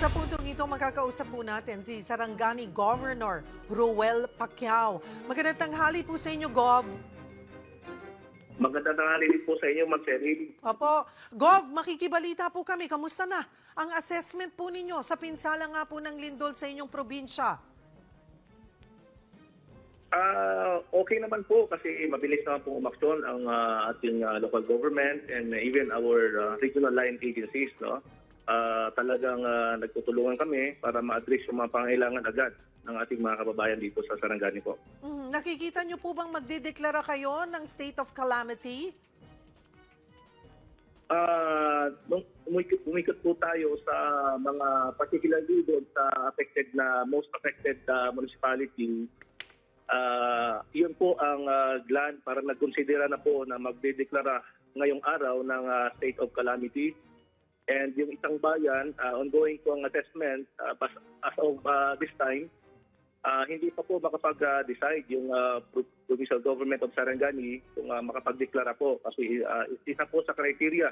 Sa puntong ito, makakausap po natin si Sarangani Governor Ruel Pacquiao. Magandang tanghali po sa inyo, Gov. Magandang tanghali din po sa inyo, Ma'am Cheryl. Opo. Gov, makikibalita po kami. Kamusta na ang assessment po ninyo sa pinsala nga po ng lindol sa inyong probinsya? Ah, okay naman po kasi mabilis naman po umaksyon ang ah, ating ah, local government and even our ah, regional line agencies, no? Ah, talagang ah, nagtutulungan kami para ma-address yung mga pangailangan agad ng ating mga kababayan dito sa Sarangani po. Mhm. Nakikita nyo po bang magdedeklara kayo ng state of calamity? Nung umikot, umikot po tayo sa mga particularly doon sa affected na most affected ah, municipality. Ah, yun po ang uh, GLAN para nagkonsidera na po na magdedeklara ngayong araw ng ah, state of calamity. And yung isang bayan, ah, ongoing po ang assessment pas- as of ah, this time. Ah, hindi pa po makapag-decide yung pro- provincial government of Sarangani kung ah, makapagdeklara po kasi ah, isa po sa criteria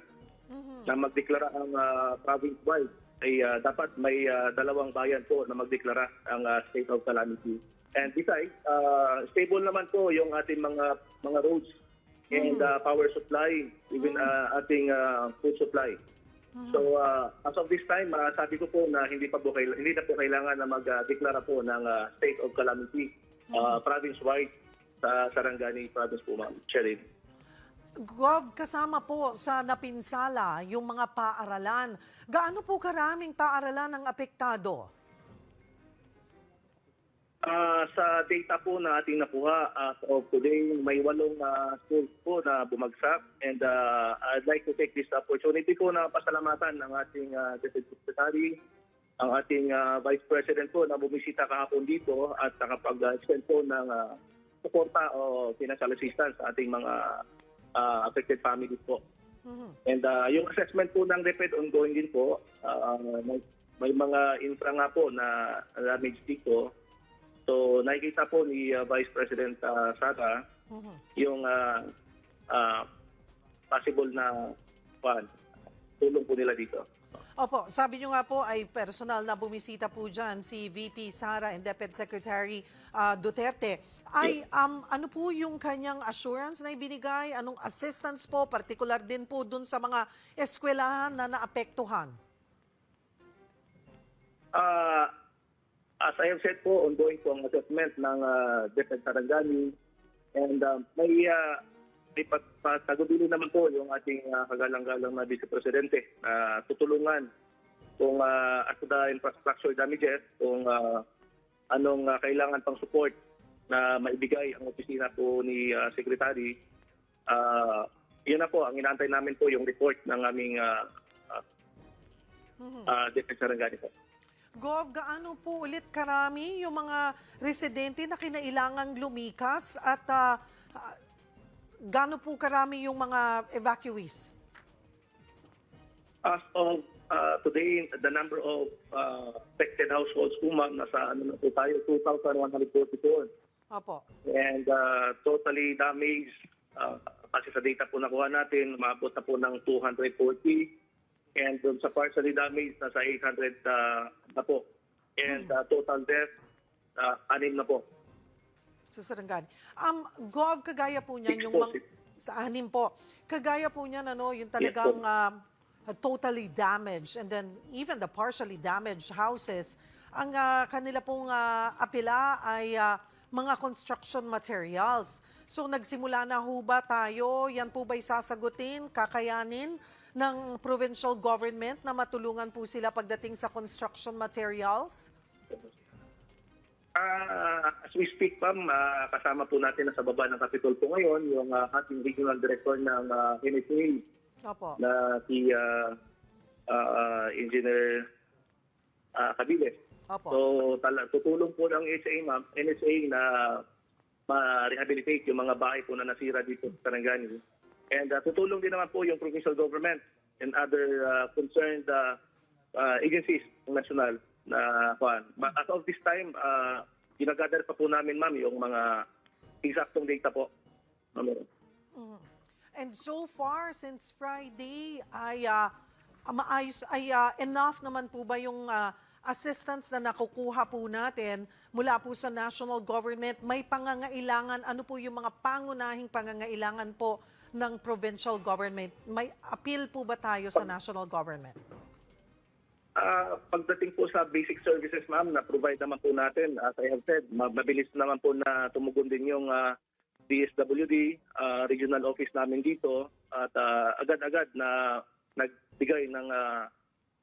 Mhm. na magdeklara ang ah, province-wide ay ah, dapat may ah, dalawang bayan po na magdeklara ang ah, state of calamity. And besides, ah, stable naman po yung ating mga mga roads and ah, power supply, even ah, ating ah, food supply. So ah, as of this time, ah, sabi ko po na hindi pa po kail- hindi na po kailangan na magdeklara po ng ah, state of calamity ah, province-wide sa Sarangani province po, ma'am. Cheryl. Gov, kasama po sa napinsala yung mga paaralan. Gaano po karaming paaralan ang apektado? Ah, sa data po na ating nakuha as of today, may walong ah, schools po na bumagsak and ah, I'd like to take this opportunity ko na pasalamatan ng ating uh, Deputy Secretary, ang ating ah, Vice President po na bumisita kahapon dito at nakapag-extend po ng ah, suporta o financial assistance sa ating mga ah, affected families po. Mhm. And uh, yung assessment po ng DepEd ongoing din po. Uh, may, may mga infra nga po na damage dito. So nakikita po ni uh, Vice President uh, Sara Mhm. yung uh, uh, possible na pan, tulong po nila dito. Opo, sabi nyo nga po ay personal na bumisita po dyan si VP Sara and DepEd Secretary ah, Duterte. Ay, um, ano po yung kanyang assurance na ibinigay? Anong assistance po, particular din po dun sa mga eskwelahan na naapektuhan? Uh, as I have said po, ongoing po ang assessment ng uh, DepEd Sarangani. And uh, may, uh, may pat- patagubili naman po yung ating uh, kagalang-galang na Vice Presidente na tutulungan kung uh, as the infrastructure damages, kung uh, anong uh, kailangan pang support na maibigay ang opisina po ni uh, Secretary. Uh, yun na po, ang inaantay namin po yung report ng aming uh, uh, uh, DepEd Sarangani po. Gov, gaano po ulit karami yung mga residente na kinailangang lumikas at ah, ah, gaano po karami yung mga evacuees? As of uh, today, the number of uh, affected households ma'am, nasa ano na po tayo, 2,144. Opo. And uh, totally damaged, uh, kasi sa data po nakuha natin, umabot na po ng 240. And dun sa partially damaged, nasa 800 uh, na po. And uh, total death, uh, anim na po. Sa Sarangani. Um, Gov, kagaya po niyan Six yung po, mga... six. Sa anim po. Kagaya po niyan, ano, yung talagang um, totally damaged and then even the partially damaged houses, ang ah, kanila pong ah, apela ay ah, mga construction materials. So nagsimula na ho ba tayo? Yan po ba'y sasagutin, kakayanin ng provincial government na matulungan po sila pagdating sa construction materials? Ah, as we speak, ma'am, ah, kasama po natin na sa baba ng Capitol po ngayon yung ah, ating regional director ng uh, NSA Opo. na si ah, ah, Engineer uh, Cabiles. Opo. So, tala, tutulong po ng NSA, ma'am, NSA na ma-rehabilitate yung mga bahay po na nasira dito sa Sarangani. And ah, tutulong din naman po yung provincial government and other ah, concerned ah, ah, agencies national na kuan. But as of this time, uh, ginagather pa po namin, ma'am, yung mga eksaktong data po. Ma'am. And so far, since Friday, ay ah, maayos ay ah, enough naman po ba yung ah, assistance na nakukuha po natin mula po sa national government? May pangangailangan, ano po yung mga pangunahing pangangailangan po ng provincial government? May appeal po ba tayo sa national government? Ah, pagdating po sa basic services, ma'am, na provide naman po natin, as I have said, ma- mabilis naman po na tumugon din yung ah, DSWD, ah, regional office namin dito, at ah, agad-agad na nagbigay ng ah,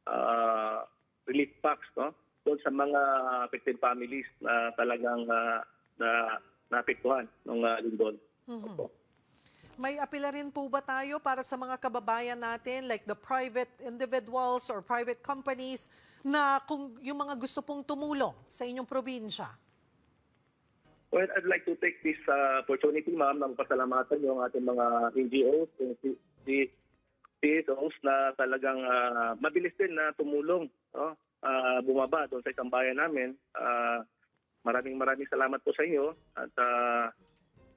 ah, relief packs no? doon sa mga affected families na talagang ah, na naapektuhan ng uh, lindol. Opo. May apila rin po ba tayo para sa mga kababayan natin like the private individuals or private companies na kung yung mga gusto pong tumulong sa inyong probinsya? Well, I'd like to take this uh, opportunity, ma'am, ng pasalamatan yung ating mga NGOs, C- CSOs na talagang ah, mabilis din na tumulong, no? Ah, bumaba doon sa isang bayan namin. Ah, maraming maraming salamat po sa inyo at ah,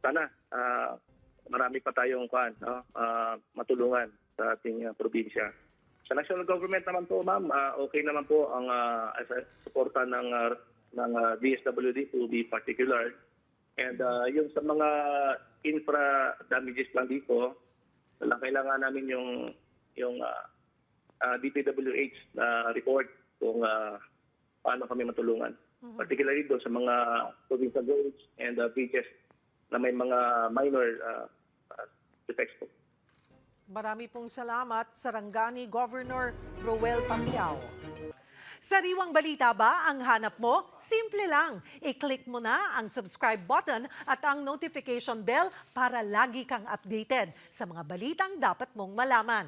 sana ah, marami pa tayong kan, no? Ah, matulungan sa ating ah, probinsya. Sa national government naman po, ma'am, ah, okay naman po ang uh, suporta ng ah, ng ah, DSWD to be particular. And ah, yung sa mga infra damages lang dito, wala kailangan namin yung yung ah, ah, DPWH na report kung ah, paano kami matulungan. Particularly doon sa mga provincial roads and uh, beaches na may mga minor ah, defects po. Marami pong salamat, Sarangani Governor Roel Pampiao. Sariwang balita ba ang hanap mo? Simple lang. I-click mo na ang subscribe button at ang notification bell para lagi kang updated sa mga balitang dapat mong malaman.